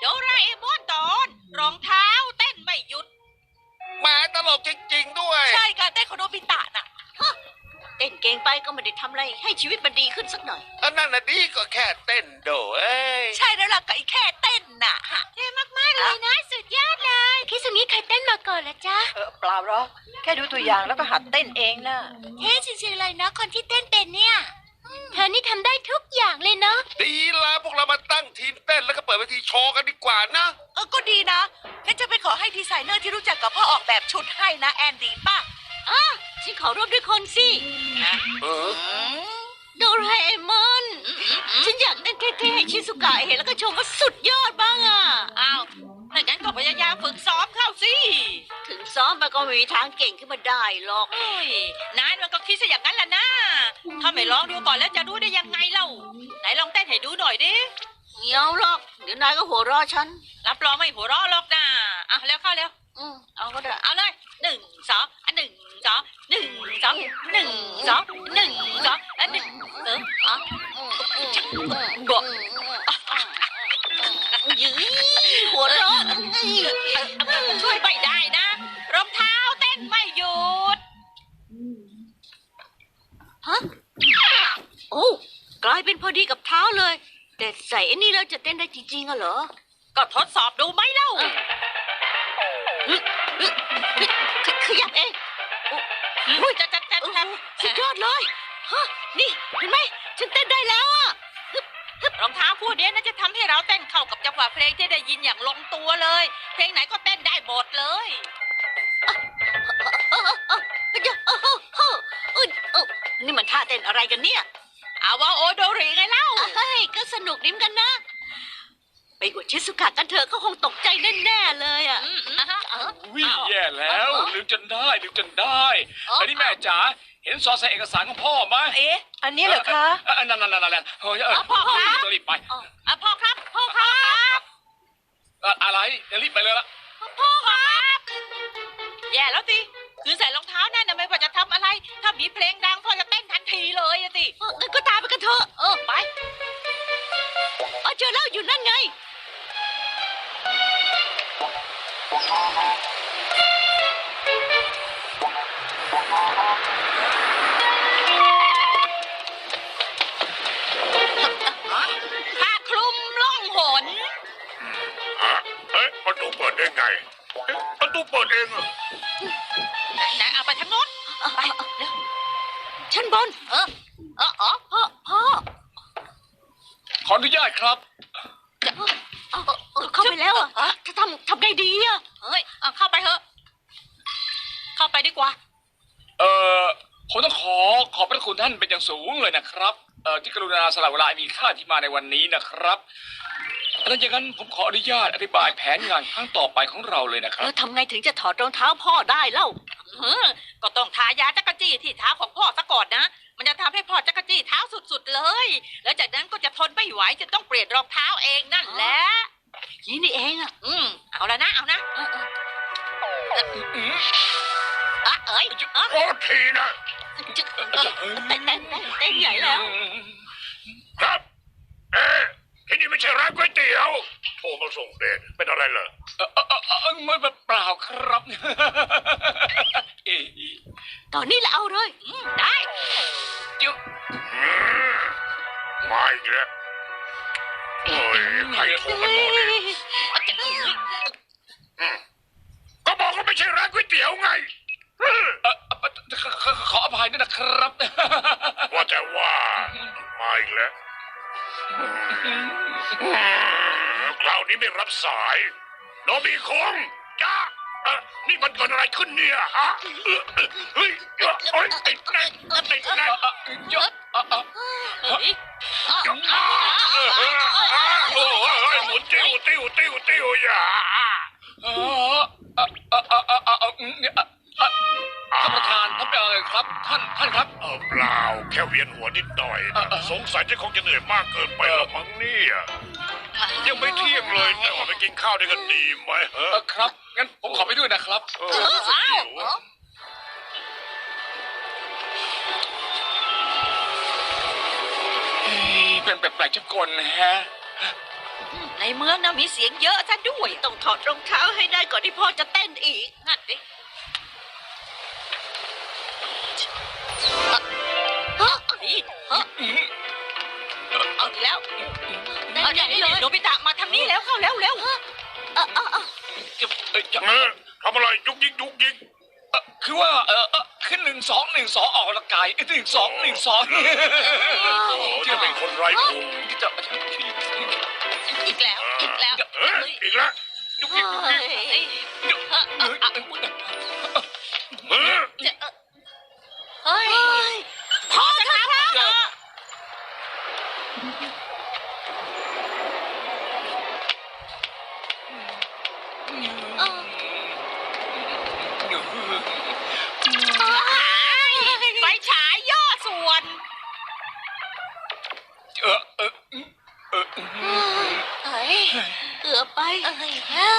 โดราเอมอนตอนรองเท้าเต้นไม่หยุด แหมตลกจริง ๆ ด้วย ใช่การเต้นของโนบิตะน่ะเต้นเก่งไปก็ไม่ได้ทำอะไรให้ชีวิตมันดีขึ้นสักหน่อย อันนั้นน่ะดีก็แค่เต้นโดเอ้ยใช่แล้วล่ะกับไอ้แค่เต้นน่ะเท่มากๆเลยนะ สุดยอดเลยคิสมิเคยเต้นมาก่อนละจ๊ะเออเปล่าหรอกแค่ดูตัวอย่างแล้วก็หัดเต้นเองนะ เท่จริงๆเลยนะคนที่เต้นเป็นเนี่ย เธอนี่ทำได้ทุกอย่างเลยเนาะ ดีละพวกเรามาตั้งทีมเต้นแล้วก็เปิดเวทีโชว์กันดีกว่านะ เออก็ดีนะงั้นจะไปขอให้ดีไซเนอร์ที่รู้จักกับพ่อออกแบบชุดให้นะแอนดีป่ะ ฉันขอร่วมด้วยคนสิ เออ โดราเอมอน ฉันอยากเต้นเท่ๆให้ชิสุกะเห็นแล้วก็ชมว่าสุดยอดบ้างอะ อ้าวถ้างั้นก็พยายามฝึกซ้อมเข้าสิ ถึงซ้อมไปก็ไม่มีทางเก่งขึ้นมาได้หรอกเฮ้ยนายมันก็คิดซะอย่างนั้นแหละนะถ้าไม่ลองดูก่อนแล้วจะรู้ได้ยังไงเล่า ไหนลองเต้นให้ดูหน่อยดิ เงี้ยวหรอก เดี๋ยวนายก็หัวเเราะฉัน รับรองไม่หัวเราะหรอกนะอะแล้วเข้าเร็ว อืมเอาก็ได้เอาเลยหนึ่งสองอันหนึ่งสองหนึ่งสองหนึ่งสองหนึ่งสองอันหนึ่งเอออ๋อกดยื้อหัวเราะช่วยไม่ได้นะ รองเท้าเต้นไม่หยุดฮะโอ้กลายเป็นพอดีกับเท้าเลย แต่ใส่ไอ้นี่แล้วจะเต้นได้จริงๆอะเหรอ ก็ทดสอบดูไหมเล่า ขขยับเองอุ้ยจะจะจะโอ้โหจะสุดยอดเลยฮะนี่เห็นไหมฉันเต้นได้แล้วอะรองเท้าคู่นี้น่าจะทำให้เราเต้นเข้ากับจังหวะเพลงที่ได้ยินอย่างลงตัวเลย เพลงไหนก็เต้นได้หมดเลยนี่มันท่าเต้นอะไรกันเนี่ย อาวาโอโดริไงเล่าเฮ้ยก็สนุกดิ้มกันนะ ชิสุกะกันเถอะเขาคงตกใจแน่ๆเลยอะอืมอะฮะออวิ่แย่แล้วลืมจนได้ลืมจนได้เอ้นนี้แม่จ๋าเห็นซองใส่เอกสารของพ่อไหมเอ๊ะ อันนี้เหรอคะเออนั่นนั่นนั่นนั่นเฮ้ยเออพ่อครับรีบไปอะพ่อครับพ่อครับเอ่ออะไรรีบไปเลยละพ่อครับ แย่แล้วสิคือใส่รองเท้าแน่นะไม่ว่าจะทำอะไร ถ้ามีเพลงดังพ่อจะเต้นทันทีเลยอะสิงั้นก็ตามไปกันเถอะเออไปเออเจอแล้วอยู่นั่นไง ผ้าคลุมล่องหนเอ๊ะประตูเปิดได้ไงเอ๊ะประตูเปิดเองเหรอไหนไหนเอาไปทางโน้นไปเร็วชั้นบน เออเอออ๋อพ่อพ่อ ขออนุญาตครับ เออเออเข้าไปแล้วอะจะทำทำไงดีอะ เฮ้ยเอาเข้าไปเถอะ เข้าไปดี กว่า เอ่อผมต้องขอขอบพระคุณท่านเป็นอย่างสูงเลยนะครับเอ่อที่กรุณาสละเวลาอันมีค่าที่มาในวันนี้นะครับถ้าอย่างนั้น ผมขออนุญาตอธิบายแผนงานครั้งต่อไปของเราเลยนะคแล้รับวทำไงถึงจะถอดรองเท้าพ่อได้เล่าเออก็ต้องทายาจักรจี้ที่เท้าของพ่อซะก่อนนะ มันจะทำให้พ่อจักรจี้เท้าสุดๆเลย แล้วจากนั้นก็จะทนไม่ไหวจะต้องเปลี่ยนรองเท้าเองนั่นแหละนี่นี่เองอะอืมเอาละนะเอานะเออเอออะเอ้ยอะโทษทีนะจะเออเต้นเต้นเต้นเต้นใหญ่แล้ว ครับ เอ๊ะที่นี่ไม่ใช่ร้านก๋วยเตี๋ยวโทรมาส่งเดชเป็นอะไรเหรอเอ่อเอ่อเอ่อเอ่อไม่เปล่าครับ เอ๊ะตอนนี้ละเอาเลยอืมได้เดี๋ยวอืมมาอีกแล้วโอ้ยใครโทรมาโทรเนี่ย ไม่รับสายโนบีคงจ้าเอ่อนี่มันเกิดอะไรขึ้นเนี่ยฮะเอ่อเอ่อเฮ้ยเอ่อเอ้ยติดแน่นติดแน่นเอ่อเยอะเอ่อเออเฮ้ยอ่าเออเอออ่าโอ้ยหมุนติ้วติ้วติ้วติ้วอย่าท่านประธานท่านเป็นอะไรครับ ท่านท่านครับ เออเปล่าแค่เวียนหัวนิดหน่อยนะสงสัยเจะคงจะเหนื่อยมากเกินไปละมั้งเนี่ย ยังไม่เที่ยงเลยแต่ว่าไปกินข้าวด้วยกันดีไหมเอเอออครับ งั้นผมขอไปด้วยนะครับ เออรู้สึกหิวอะเอ้ยเป็นแปลกๆจังกลนะฮะไหนในเมืองน่ะมีเสียงเยอะซะด้วย ต้องถอดรองเท้าให้ได้ก่อนที่พ่อจะเต้นอีกนั่นดิฮะนี่เฮ้อเอาอีกแล้ว เอาอย่างนี้เลยโนบิตะมาทางนี้แล้วเข้าแล้วเร็วเออเออเออจะเอ่อจะเออทำอะไรยุกยิกยุกยิกเอ่อคือว่าเออเออขึ้นหนึ่งสองหนึ่งสองออกกำลังกายหนึ่งสองหนึ่งสองโอ้จะเป็นคนไร้ภูมิจะอีกแล้วอีกแล้วเอ้ยอีกแล้วยุกยิกยุกยิกเอ้ยเอ้ยเอ้ยเอ้ยเออเฮ้ยเฮ้ย อบไปเฮ้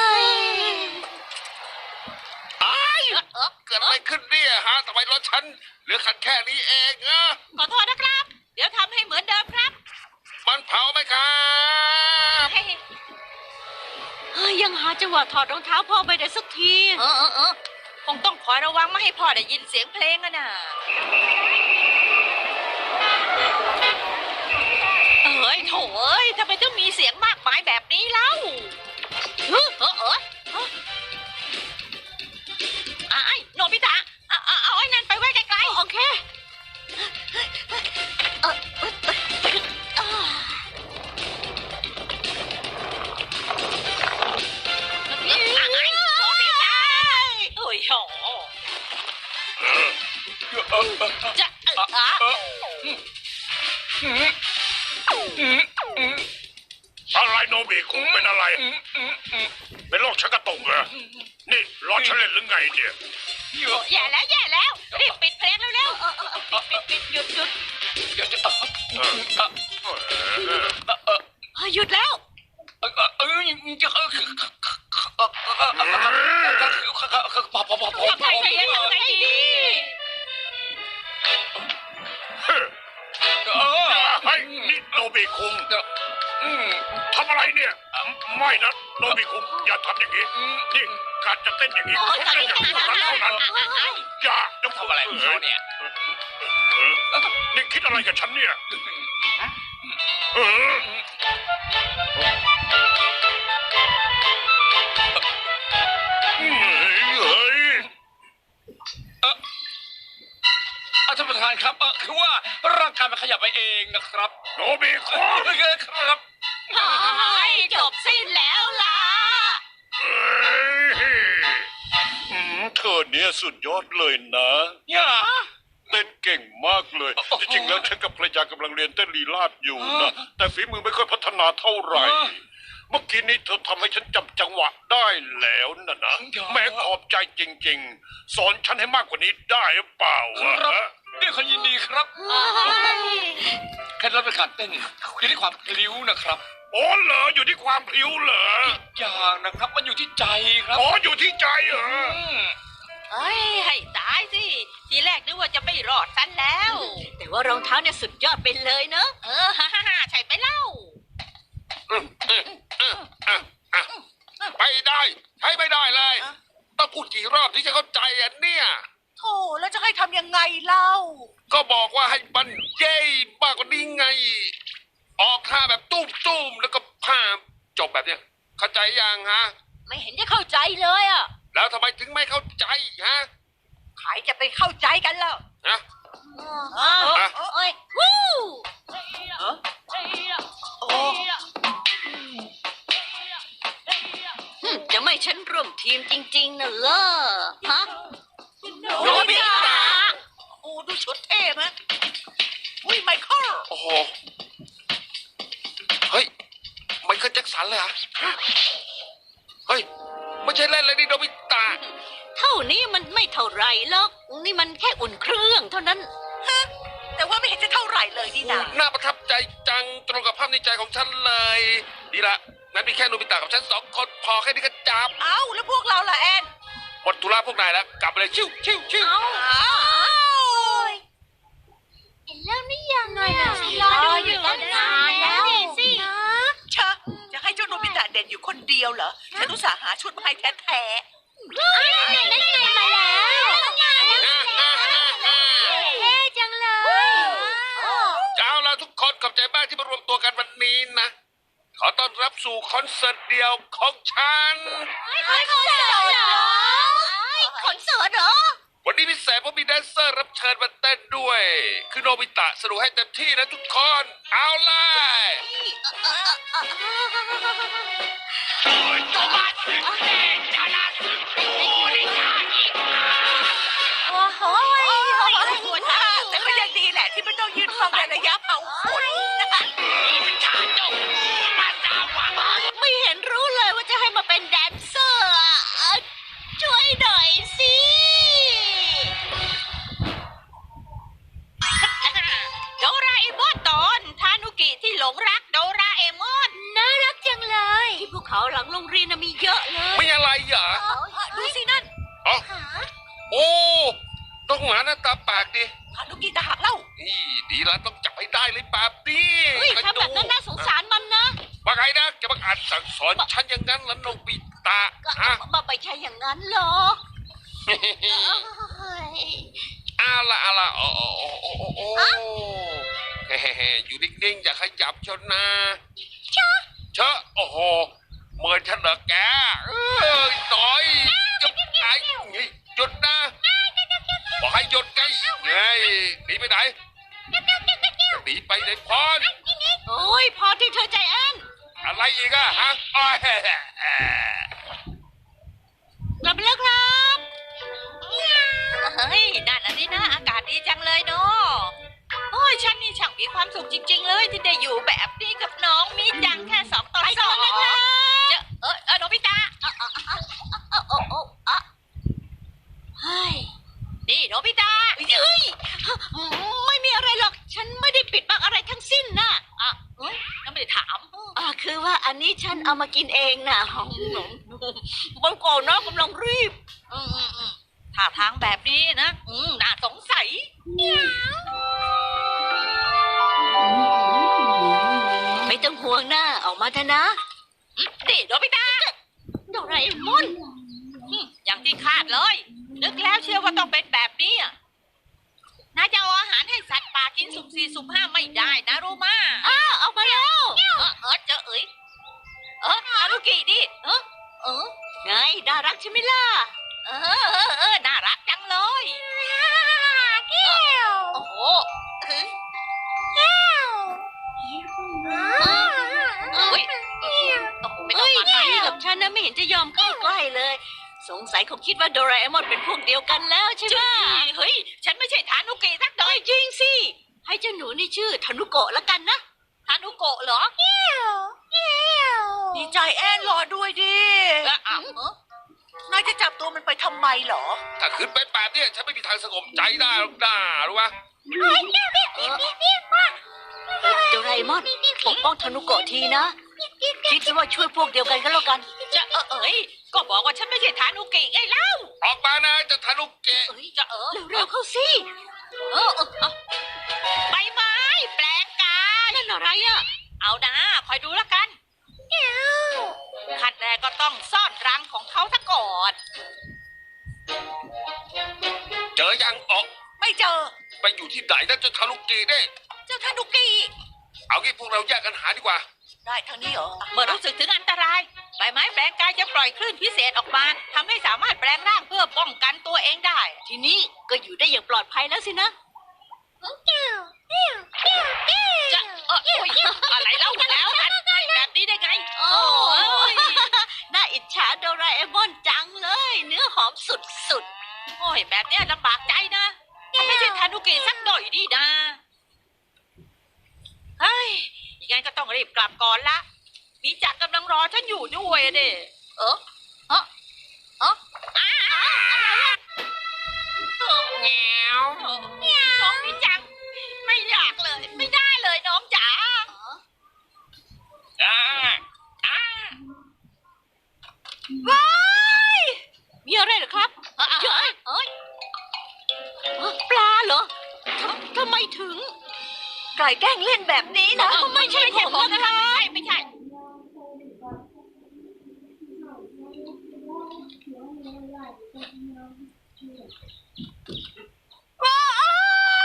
ยเกิดอะไรขึ้นเนี่ยฮะทำไมรถฉันเหลือคันแค่นี้เองอะขอโทษนะครับ เดี๋ยวทำให้เหมือนเดิมครับมันเผาไหมครับเฮ้ยยังหาจังหวะถอดรองเท้าพ่อไปได้สักทีเออเออเออคงต้องคอยระวังไม่ให้พ่อได้ยินเสียงเพลงอะน่ะเอ้ยโถเอ้ยทำไมต้องมีเสียงมากมายแบบนี้เล่า เออเออเออออไอ้โนบิตะเอาเอาเอาไอ้นั่นไปไว้ไกลๆ โอเค เออ บิคุงทำอะไรเนี่ย ไม่นะโนบิคุงอย่าทำอย่างนี้นี่การจะเต้นอย่างนี้โอ้ต้องยเต้นอย่างนี้เท่านั้นเท่านั้นอย่าต้องทำอะไรของเขาเนี่ยนี่คิดอะไรกับฉันเนี่ยเออ กายมันขยับไปเองนะครับโนบิคุงครับจบสิ้นแล้วล่ะเฮ้ยอืมเธอเนี่ยสุดยอดเลยนะย่าเต้นเก่งมากเลยโอ้โหจริงๆแล้วฉันกับภรรยากำลังเรียนเต้นลีลาดอยู่อ๋นะอแต่ฝีมือไม่ค่อยพัฒนาเท่าไหร่อ๋อเมื่อกี้นี้เธอทำให้ฉันจำจังหวะได้แล้วนะนะเดี๋ยวแม่ขอบใจจริง ๆ สอนฉันให้มากกว่านี้ได้หรือเปล่าครัอะบ ด้วยความยินดีครับเคล็ดลับในการเต้นอยู่ที่ความพลิ้วนะครับโอ้เหรออยู่ที่ความพลิ้วเหรออย่างนะครับ มันอยู่ที่ใจครับอ๋ออยู่ที่ใจเหรอมเฮ้ยให้ตายสิ ทีแรกนึกว่าจะไม่รอดซะแล้ว แต่ว่ารองเท้าเนี่ยสุดยอดไปเลยเนอะเออฮ่าฮ่าฮ่าใช่ไปเล่าไปได้ใช้ไม่ได้เลย ต้องพูดกี่รอบที่จะเข้าใจอันเนี่ย โธ่แล้วจะให้ทำยังไงเล่า ก็บอกว่าให้มันเย้มากกว่านี้ไง ออกท่าแบบตุ้มตุ้มๆแล้วก็พามจบแบบเนี้ยเข้าใจยังฮะ ไม่เห็นจะเข้าใจเลยอะแล้วทำไมถึงไม่เข้าใจฮะใครจะไปเข้าใจกันแล้วนะอ้าวอะเอ้ยวู้โอ้หึจะไม่ฉันร่วมทีมจริง ๆนะเหรอฮะ โนบิตะโอ้ดูชุดเท่ไหมอุ้ยไมเคิลโอ้โห เฮ้ย ไมเคิลแจ็คสันเลยเหรอเฮ้ย ไม่ใช่เล่นเลยนี่โนบิตะเท่านี้มันไม่เท่าไหรหรอก นี่มันแค่อุ่นเครื่องเท่านั้นแต่ว่าไม่เห็นจะเท่าไหร่เลยนี่นาน่าประทับใจจังตรงกับภาพในใจของฉันเลย ดีละงั้นมีแค่โนบิตะกับฉันสองคนพอแค่นี้ก็จับ เอ้าแล้วพวกเราล่ะแอน หมดธุระพวกนายแล้ว กลับไปเลยชิวชิวชิวเอาเห็นเรื่องนี้ยังไงล่รอดูอยู่ตั้งนานแล้วสินะ ชะจะให้เจ้าโนบิตะเด่นอยู่คนเดียวเหรอ ฉันอุตส่าห์หาชุดมาให้แท้ รับสู่คอนเสิร์ตเดียวของฉันคอนเสิร์ตเหรอคอนเสิร์ตเหรอ วันนี้พิเศษเพราะมีแดนเซอร์รับเชิญมาเต้นด้วย คือโนบิตะสนุกให้เต็มที่นะทุกคน เอาเลยโอ้โหๆหัวหน้าแต่ก็ยังดีแหละที่ไม่ต้องยืนฟังในระยะเผาขน อยู่นิ่งๆ อย่าขยับชนนะเชอะเชอะโอ้โหเหมือนฉันเหรอแกเอ้ยหน่อยจุดไอ้นี่หยุดนะ บอกให้หยุดไงไงหนีไปไหนจะหนีไปไหนพรโอ้ยพอที่เธอใจแอนอะไรอีกอะฮะอ้อยกลับไปแล้วครับเฮ้ยนั่นอันนี้นะ อากาศดีจังเลยเนาะโอ้ ยฉันนี่ช่างมีความสุขจริง ๆ เลยที่ได้อยู่แบบนี้กับน้องมีจังแค่สองต่อสองจะเออเออโนบิตะโอ้โอ้โอ้อะเฮ้ยนี่โนบิตะเฮ้ยไม่มีอะไรหรอกฉันไม่ได้ปิดบังอะไรทั้งสิ้นนะอะเอ้ยก็ไม่ได้ถามอ่าคือว่าอันนี้ฉันเอามากินเองนะหอมหนมบนก่อนนะกำลังรีบอืมอืมอืมท่าทางแบบนี้นะอืมน่าสงสัย ไม่ต้องห่วงนะออกมาเถอะนะนี่โนบิตะโดราเอมอนอืมอย่างที่คาดเลย นึกแล้วเชื่อว่าต้องเป็นแบบนี้อะนายจะเอาอาหารให้สัตว์ป่ากินสุ่มสี่สุ่มห้าไม่ได้นะรู้มาอ้าวออกมาแล้วเออเออเจอเอ๋ยเออฮารุกิดิเออเออไงน่ารักใช่ไหมล่ะเออเออเออน่ารักจังเลยโอ้โหเออเม่ต้องเฮ้ยมาไหนนี่กับฉันนะไม่เห็นจะยอมเข้าใกล้เลย สงสัยคงคิดว่าโดราเอมอนเป็นพวกเดียวกันแล้วใช่ไหมเฮ้ย ฉันไม่ใช่ทานุกิสักหน่เอ้อยยจริงสิ ให้เจ้าหนูนี่ชื่อธนุโกะละกันนะทานุโกะเหรอดีใจแอนรอด้วยดิเอออะเออนายจะจับตัวมันไปทำไมเหรอ ถ้าขึ้นไปแปดเนี่ยฉันไม่มีทางสงบใจได้หรอกนะรู้ปะโดราเอมอนปกป้องธนุโกะทีนะ คิดซะว่าช่วยพวกเดียวกันก็แล้วกัน จะเออเอ้ยก็บอกว่าฉันไม่ใช่ทานุกิไงเล่าออกมานะเจะทานุเกะ เอ้ยจะเออเร็วๆเข้าสิเออเออเออใบไม้ แปลงกายนั่นอะไรอะ เอานะคอยดูแล้วกันขั้นแรกก็ต้องซ่อนรังของเขาซะก่อน เจอยังออกไม่เจอ ไปอยู่ที่ไหนนะเจะทานุเกะเนี่ยเจ้าทานุกิเอางี้พวกเราแยกกันหาดีกว่า ได้ทางนี้เหรอเมื่อรู้สึกถึงอันตรายใบไม้แปลงกายจะปล่อยคลื่นพิเศษออกมาทำให้สามารถแปลงร่างเพื่อป้องกันตัวเองได้ ทีนี้ก็อยู่ได้อย่างปลอดภัยแล้วสินะจะเออโอ้ยอะไรเล่าแล้วกันแบบนี้ได้ไงโอ้ยน่าอิจฉาโดราเอมอนจังเลย เนื้อหอมสุดโอ้ยแบบเนี้ยลำบากใจนะมันไม่ใช่ทานุกิสักหน่อยดีนะเฮ้ย งไงก็ต้องรีบกลับก่อนละมีจักรกำลังรอฉันอยู่ด้วยเด้เออเออเอออ้าวออะเออแงวน้องมีจังไม่อยากเลย ไม่ได้เลยน้องจ๋าอ่าๆมีายแกล้งเล่นแบบนี้นะไม่ใช่ผมนะคะ ไม่ใช่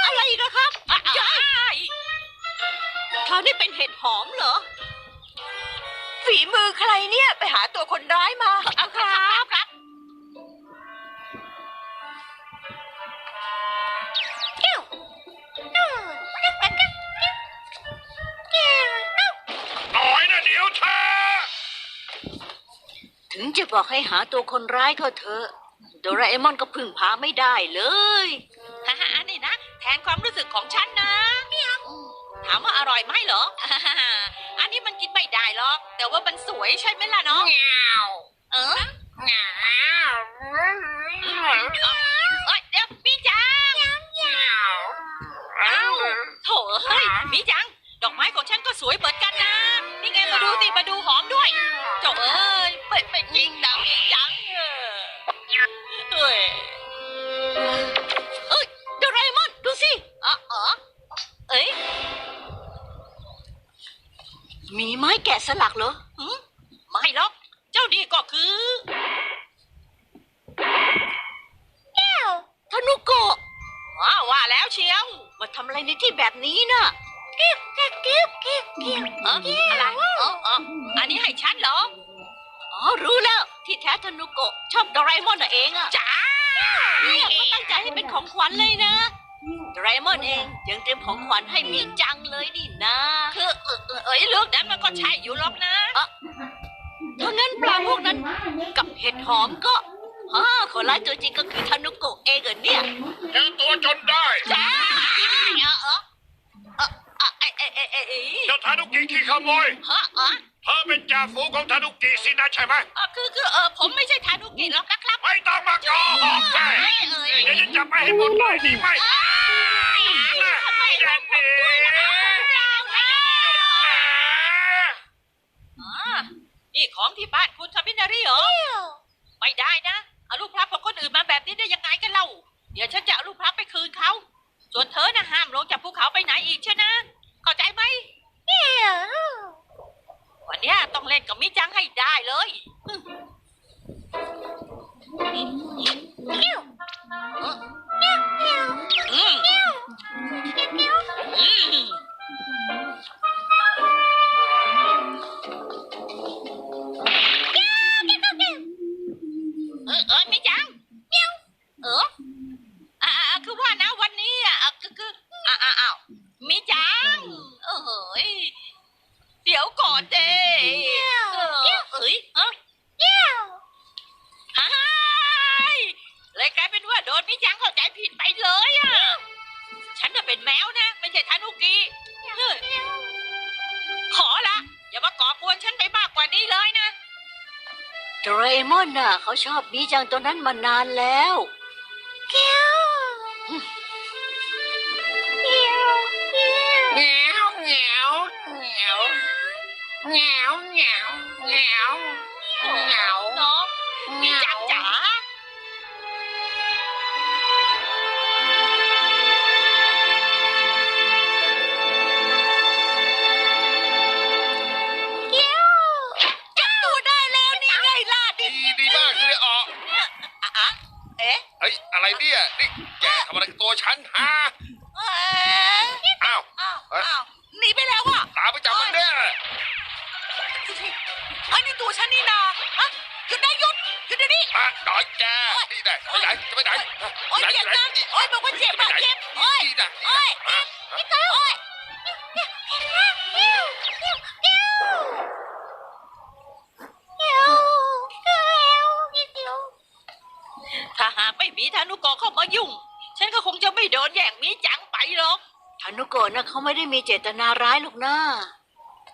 อะไรอีกอะครับยายเขาวนี้เป็นเห็ดหอมเหรอ ฝีมือใครเนี่ย ไปหาตัวคนร้ายมา ถึงจะบอกให้หาตัวคนร้ายก็เถอะ โดราเอมอนก็พึ่งพาไม่ได้เลยฮ่าฮ่านี่นะ แทนความรู้สึกของฉันนะถามว่าอร่อยไหมเหรออันนี้มันกินไม่ได้หรอก แต่ว่ามันสวยใช่ไหมล่ะเนาะเออเอ้ยเดี๋ยวพี่จังเอ้าโถเฮ้ยพี่จัง ดอกไม้ของฉันก็สวยเหมือนกันนะนี่ไงมา ดูสิมาดูหอมด้วยโถเอ้ยไม่ไม่จริงนะพี่จังเออเฮ้ยเอ้ยโดราเอมอนดูสิอ๋ออ๋อเอ้ยมีไม้แกะสลักเหรอหืมไม่หรอกเจ้านี่ก็คือธนุโกะว้าว่าแล้วเชียวมาทำอะไรในที่แบบนี้น่ะเก็บเก็บเก็บเก็บเก็บเอออะไรเออเอออันนี้ให้ฉันเหรอ อ๋อ รู้แล้ว ที่แท้ธนุโกะชอบโดราเอมอนน่ะเองอะจ้าเนี่ยเขาตั้งใจให้เป็นของขวัญเลยนะโดราเอมอนเองยังเตรียมของขวัญให้มีจังเลยนี่นะคือเออเออเอ้ยเรื่องนั้นมันก็ใช่อยู่หรอกนะถ้างั้นปลาพวกนั้นกับเห็ดหอมก็ฮ่าคนร้ายตัวจริงก็คือธนุโกะเองเหรอเนี่ยเจอตัวจนได้จ้าเออเออเออ เจ้าทานุกิขี้ขโมยฮะเออเธอเป็นจ่าฝูงของทานุกิสินะใช่ไหมเออคือคือเออผมไม่ใช่ทานุกิหรอกนะครับไม่ต้องมาโกหกเลเอ้ยยเอ้ยเดี๋ยวจะจับไปให้หมดเลยดีไหมทำไมเราผมด้วยล่ะครับเราอะอ่านี่ของที่บ้านคุณทำพินารีเหรอไม่ได้นะเอาลูกพลับของคนอื่นมาแบบนี้ได้ยังไงกันเล่า เดี๋ยวฉันจะเอาลูกพลับไปคืนเขา ส่วนเธอนะห้ามลงจากภูเขาไปไหนอีกใช่นะ เข้าใจไหมวันเนี้ยต้องเล่นกับมิจังให้ได้เลยอื โดเรมอนน่ะเขาชอบบีจังตัวนั้นมานานแล้วเกียวเกียวเกียวเหนีเหนีเหนีเหนีเหนีเหนีว อะไรเนี่ย นี่แกทำอะไรกับตัวฉันฮะ เอ๊ะอ้าว อ้าวเอ๊ะอ้าวหนีไปแล้วอะตามไปจับมันเนี่ยไอ้นี่ตัวฉันนี่นาอะหยุดนะหยุดหยุดเดี๋ยวนี้ อะหน่อยแกนี่แน่ไปไหนจะไปไหนโอ๊ยไหนเจ็บไหนนะโอ๊ยบอกว่าเจ็บไปอะไหน ไม่ได้มีเจตนาร้ายหรอกนะ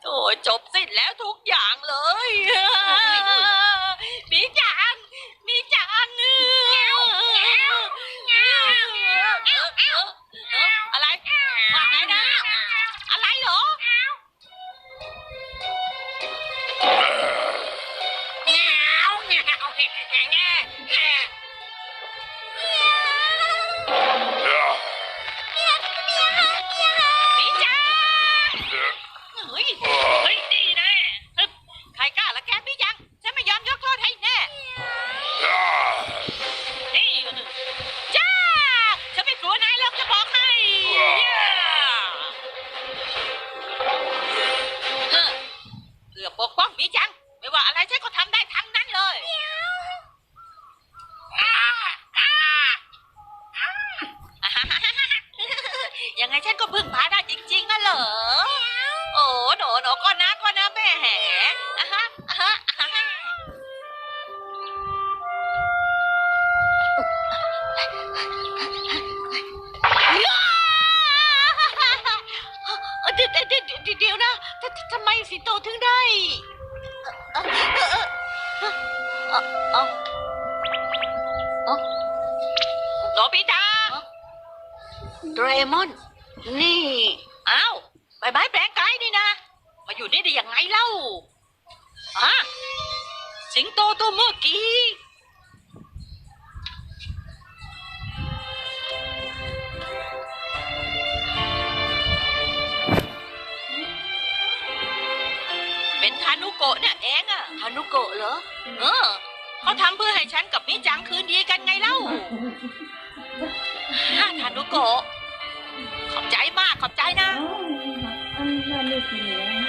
โอ้ยจบสิ้นแล้วทุกอย่างเลยมี เอ่อโนบิตะโดราเอมอน นี่อ้าวใบไม้แปลงกายนี่นะ มาอยู่นี่ได้ยังไงเล่าอะสิงโตตัวเมื่อกี้ เป็นทานุโกะเนี่ยเองอะทานุโกะเหรอ เออ เขาทำเพื่อให้ฉันกับมิจังคืนดีกันไงเล่าฮะทานุโกะขอบใจมากขอบใจนะ Oh, I'm not listening.